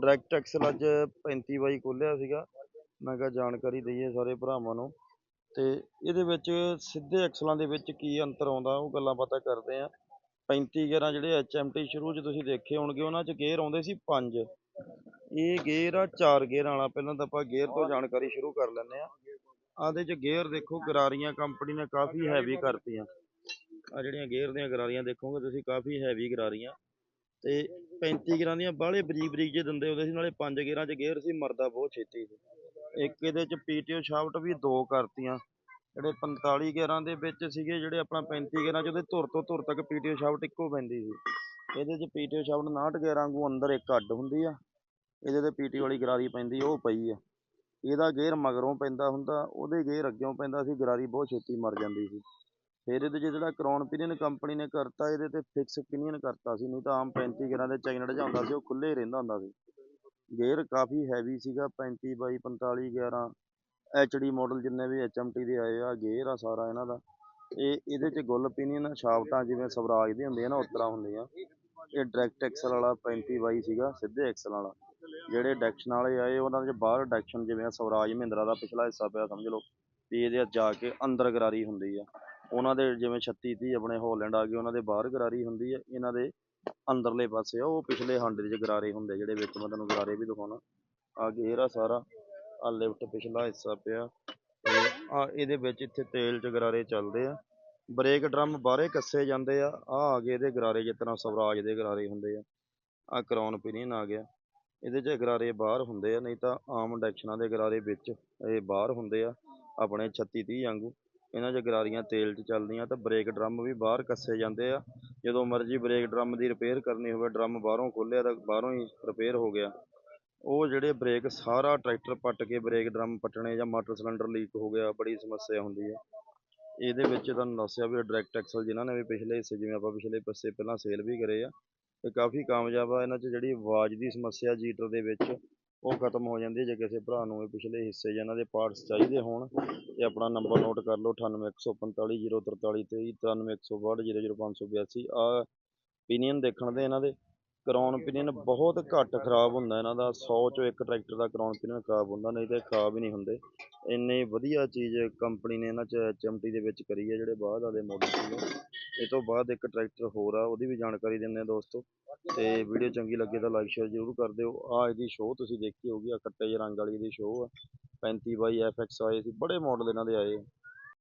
Direct Excel ਅੱਜ 35 ਬਾਈ ਖੋਲਿਆ ਸੀਗਾ। ਮੈਂ ਕਿਹਾ ਜਾਣਕਾਰੀ ਦਈਏ ਸਾਰੇ ਭਰਾਵਾਂ ਨੂੰ। ਤੇ ਇਹਦੇ ਵਿੱਚ ਸਿੱਧੇ ਐਕਸਲਾਂ ਦੇ ਵਿੱਚ ਕੀ ਅੰਤਰ ਆਉਂਦਾ, ਉਹ ਗੱਲਾਂ ਬਾਤਾਂ ਕਰਦੇ ਆ। 35 ਗੇਅਰਾਂ ਜਿਹੜੇ ਐਚਐਮਟੀ ਸ਼ੁਰੂ 'ਚ ਤੁਸੀਂ ਦੇਖੇ ਹੋਣਗੇ, ਉਹਨਾਂ 'ਚ ਗੇਅਰ ਆਉਂਦੇ ਸੀ ਪੰਜ। ਇਹ ਗੇਅਰ ਆ, ਚਾਰ ਗੇਅਰਾਂ ਵਾਲਾ। ਪਹਿਲਾਂ ਤਾਂ ਆਪਾਂ ਗੇਅਰ ਤੋਂ ਜਾਣਕਾਰੀ ਸ਼ੁਰੂ ਕਰ ਲੈਂਦੇ ਆ। ਆਦੇ 'ਚ ਗੇਅਰ ਦੇਖੋ, ਗਰਾਰੀਆਂ ਕੰਪਨੀ ਨੇ ਕਾਫੀ ਹੈਵੀ ਕਰਤੀਆਂ। ਆ ਜਿਹੜੀਆਂ ਗੇਅਰ ਦੀਆਂ ਗਰਾਰੀਆਂ ਦੇਖੋਗੇ, ਤੁਸੀਂ ਕਾਫੀ ਹੈਵੀ ਗਰਾਰੀਆਂ। ਤੇ 35 ਗੇਅਰਾਂ ਦੀਆਂ ਬਾਹਲੇ ਬਰੀਕ ਬਰੀਕ ਜੇ ਦਿੰਦੇ ਹੁੰਦੇ ਸੀ, ਨਾਲੇ ਪੰਜ ਗੇਅਰਾਂ 'ਚ ਗੇਅਰ ਸੀ, ਮਰਦਾ ਬਹੁਤ ਛੇਤੀ ਸੀ। ਇੱਕ ਇਹਦੇ 'ਚ ਪੀਟੀਓ ਸ਼ਾਫਟ ਵੀ ਦੋ ਕਰਤੀਆਂ। ਜਿਹੜੇ 45 ਗੇਅਰਾਂ ਦੇ ਵਿੱਚ ਸੀਗੇ, ਜਿਹੜੇ ਆਪਣਾ 35 ਗੇਰਾਂ 'ਚ, ਉਹਦੇ ਧੁਰ ਤੋਂ ਧੁਰ ਤੱਕ ਪੀਟੀਓ ਸ਼ਾਫਟ ਇੱਕੋ ਪੈਂਦੀ ਸੀ। ਇਹਦੇ 'ਚ ਪੀਟੀਓ ਸ਼ਾਫਟ 69 ਗੇਅਰਾਂ ਵਾਂਗੂ ਅੰਦਰ ਇੱਕ ਅੱਡ ਹੁੰਦੀ ਆ। ਇਹਦੇ ਤੇ ਪੀਟੀ ਵਾਲੀ ਗਰਾਰੀ ਪੈਂਦੀ, ਉਹ ਪਈ ਆ। ਇਹਦਾ ਗੇਅਰ ਮਗਰੋਂ ਪੈਂਦਾ ਹੁੰਦਾ, ਉਹਦੇ ਗੇਅਰ ਅੱਗਿਓਂ ਪੈਂਦਾ ਸੀ, ਗਰਾਰੀ ਬਹੁਤ ਛੇਤੀ ਮਰ ਜਾਂਦੀ ਸੀ। ਫਿਰ ਇਹਦੇ 'ਚ ਜਿਹੜਾ ਕਰਾਉਨ ਪਿਨੀਅਨ ਕੰਪਨੀ ਨੇ ਕਰਤਾ, ਇਹਦੇ ਤੇ ਫਿਕਸ ਪਿਨੀਅਨ ਕਰਤਾ ਸੀ, ਨਹੀਂ ਤਾਂ ਆਮ 35 ਗੇਅਰਾਂ ਦੇ ਚਾਈਨੜ ਜਿਹਾ ਹੁੰਦਾ ਸੀ, ਉਹ ਖੁੱਲੇ ਹੀ ਰਹਿੰਦਾ ਹੁੰਦਾ ਸੀ। ਗੇਅਰ ਕਾਫੀ ਹੈਵੀ ਸੀਗਾ 35 ਬਾਈ 45 11 ਡੀ ਮਾਡਲ ਜਿੰਨੇ ਵੀ ਟੀ ਦੇ ਆਏ ਆ, ਗੇਅਰ ਆ ਸਾਰਾ ਇਹਨਾਂ ਦਾ। ਇਹ, ਇਹਦੇ 'ਚ ਗੁੱਲ ਪਿਨੀਅਨ ਸ਼ਾਫਟਾਂ ਜਿਵੇਂ ਸਵਰਾਜ ਦੀ ਆ ਨਾ, ਉਸ ਤਰ੍ਹਾਂ ਹੁੰਦੀਆਂ ਇਹ ਡਾਇਰੈਕਟ ਐਕਸਲ ਵਾਲਾ 35 ਬਾਈ ਸੀਗਾ, ਸਿੱਧੇ ਐਕਸਲ ਵਾਲਾ। ਜਿਹੜੇ ਡੈਕਸ਼ਨ ਵਾਲੇ ਆਏ, ਉਹਨਾਂ ਦੇ ਬਾਹਰ ਡੈਕਸ਼ਨ ਜਿਵੇਂ ਸਵਰਾਜ ਮਹਿੰਦਰਾ ਦਾ ਪਿਛਲਾ ਹਿੱਸਾ ਪਿਆ, ਸਮਝ ਲਓ। ਵੀ ਇਹਦੇ ਜਾ ਕੇ ਅੰਦਰ ਗਰਾਰੀ ਹੁੰਦੀ ਆ। ਉਹਨਾਂ ਦੇ ਜਿਵੇਂ ਛੱਤੀ ਤੀਹ ਆਪਣੇ ਹੋਲੈਂਡ ਆ ਗਏ, ਉਹਨਾਂ ਦੇ ਬਾਹਰ ਗਰਾਰੀ ਹੁੰਦੀ ਹੈ ਇਹਨਾਂ ਦੇ ਅੰਦਰਲੇ ਪਾਸੇ ਆ, ਉਹ ਪਿਛਲੇ ਹਾਂਡੇ 'ਚ ਗਰਾਰੇ ਹੁੰਦੇ ਜਿਹੜੇ ਵਿੱਚ ਮੈਂ ਤੁਹਾਨੂੰ ਗਰਾਰੇ ਵੀ ਦਿਖਾਉਣਾ। ਆ ਗੇਅਰ ਆ ਸਾਰਾ, ਆ ਲਿਫਟ ਪਿਛਲਾ ਹਿੱਸਾ ਪਿਆ, ਤੇ ਆ ਇਹਦੇ ਵਿੱਚ ਇੱਥੇ ਤੇਲ 'ਚ ਗਰਾਰੇ ਚੱਲਦੇ ਆ। ਬ੍ਰੇਕ ਡਰਮ ਬਾਹਰੇ ਕੱਸੇ ਜਾਂਦੇ ਆ ਆ ਆ ਗਏ ਇਹਦੇ ਗਰਾਰੇ ਜਿਸ ਤਰ੍ਹਾਂ ਸਵਰਾਜ ਦੇ ਗਰਾਰੇ ਹੁੰਦੇ ਆ। ਆ ਕਰਾਉਨ ਪਿਨੀਅਨ ਆ ਗਿਆ। ਇਹਦੇ 'ਚ ਗਰਾਰੇ ਬਾਹਰ ਹੁੰਦੇ ਆ, ਨਹੀਂ ਤਾਂ ਆਮ ਡੈਕਸ਼ਨਾਂ ਦੇ ਗਰਾਰੇ ਵਿੱਚ ਇਹ ਬਾਹਰ ਹੁੰਦੇ ਆ, ਆਪਣੇ 36 30 ਵਾਂਗੂ। ਇਹਨਾਂ 'ਚ ਗਰਾਰੀਆਂ ਤੇਲ 'ਚ ਚੱਲਦੀਆਂ ਤਾਂ ਬ੍ਰੇਕ ਡਰਮ ਵੀ ਬਾਹਰ ਕੱਸੇ ਜਾਂਦੇ ਆ। ਜਦੋਂ ਮਰਜ਼ੀ ਬ੍ਰੇਕ ਡਰਮ ਦੀ ਰਿਪੇਅਰ ਕਰਨੀ ਹੋਵੇ ਡਰਮ ਬਾਹਰੋਂ ਖੋਲ੍ਹਿਆ ਤਾਂ ਬਾਹਰੋਂ ਹੀ ਰਿਪੇਅਰ ਹੋ ਗਿਆ। ਉਹ ਜਿਹੜੇ ਬ੍ਰੇਕ ਸਾਰਾ ਟਰੈਕਟਰ ਪੱਟ ਕੇ ਬ੍ਰੇਕ ਡਰਮ ਪੱਟਣੇ ਜਾਂ ਮੋਟਰ ਸਿਲੰਡਰ ਲੀਕ ਹੋ ਗਿਆ, ਬੜੀ ਸਮੱਸਿਆ ਹੁੰਦੀ ਹੈ ਇਹਦੇ ਵਿੱਚ ਤੁਹਾਨੂੰ ਦੱਸਿਆ ਵੀ ਡਾਇਰੈਕਟ ਐਕਸਲ ਜਿਨ੍ਹਾਂ ਨੇ ਵੀ ਪਿਛਲੇ ਹਿੱਸੇ, ਜਿਵੇਂ ਆਪਾਂ ਪਿਛਲੇ ਪਾਸੇ ਪਹਿਲਾਂ ਸੇਲ ਵੀ ਕਰੇ ਆ, ਇਹ ਕਾਫੀ ਕਾਮਯਾਬ ਆ। ਇਹਨਾਂ 'ਚ ਜਿਹੜੀ ਆਵਾਜ਼ ਦੀ ਸਮੱਸਿਆ, ਜੀਟਰ ਦੇ ਵਿੱਚ ਉਹ ਖਤਮ ਹੋ ਜਾਂਦੀ ਹੈ ਜੇ ਕਿਸੇ ਭਰਾ ਨੂੰ ਇਹ ਪਿਛਲੇ ਹਿੱਸੇ ਜਾਂ ਇਹਨਾਂ ਦੇ ਪਾਰਟਸ ਚਾਹੀਦੇ ਹੋਣ, ਤੇ ਆਪਣਾ ਨੰਬਰ ਨੋਟ ਕਰ ਲਓ 98145043 043 9312000582 ਆ ਪੀਨੀਅਨ ਦੇਖਣ ਦੇ ਇਹਨਾਂ ਦੇ। ਕਰਾਉਨ ਪਿਨੀਅਨ ਬਹੁਤ ਘੱਟ ਖਰਾਬ ਹੁੰਦਾ ਇਹਨਾਂ ਦਾ 100 ਚੋਂ ਇੱਕ ਟਰੈਕਟਰ ਦਾ ਕਰਾਉਨ ਪਿਨੀਅਨ ਖਰਾਬ ਹੁੰਦਾ ਨਹੀਂ ਤੇ ਖਰਾਬ ਹੀ ਨਹੀਂ ਹੁੰਦੇ। ਇੰਨੀ ਵਧੀਆ ਚੀਜ਼ ਕੰਪਨੀ ਨੇ ਇਹਨਾਂ 'ਚ ਐਚਐਮਟੀ ਦੇ ਵਿੱਚ ਕਰੀ ਹੈ ਜਿਹੜੇ ਬਾਅਦ ਵਾਲੇ ਮਾਡਲ ਸੀਗੇ। ਇਹ ਤੋਂ ਬਾਅਦ ਇੱਕ ਟਰੈਕਟਰ ਹੋਰ ਆ ਉਹਦੀ ਵੀ ਜਾਣਕਾਰੀ ਦਿੰਦੇ ਆ ਦੋਸਤੋ। ਤੇ ਵੀਡੀਓ ਚੰਗੀ ਲੱਗੇ ਤਾਂ ਲਾਈਕ ਸ਼ੇਅਰ ਜ਼ਰੂਰ ਕਰ ਦਿਓ। ਆ ਇਹਦੀ ਸ਼ੋਅ ਤੁਸੀਂ ਦੇਖੀ ਹੋਊਗੀ ਆ ਕੱਟੇ ਜਿਹੇ ਰੰਗ ਵਾਲੀ ਇਹਦੀ ਸ਼ੋਅ ਆ। 35 ਬਾਈ ਐਫ ਐਕਸ ਆਏ ਸੀ ਬੜੇ ਮਾਡਲ ਇਹਨਾਂ ਦੇ ਆਏ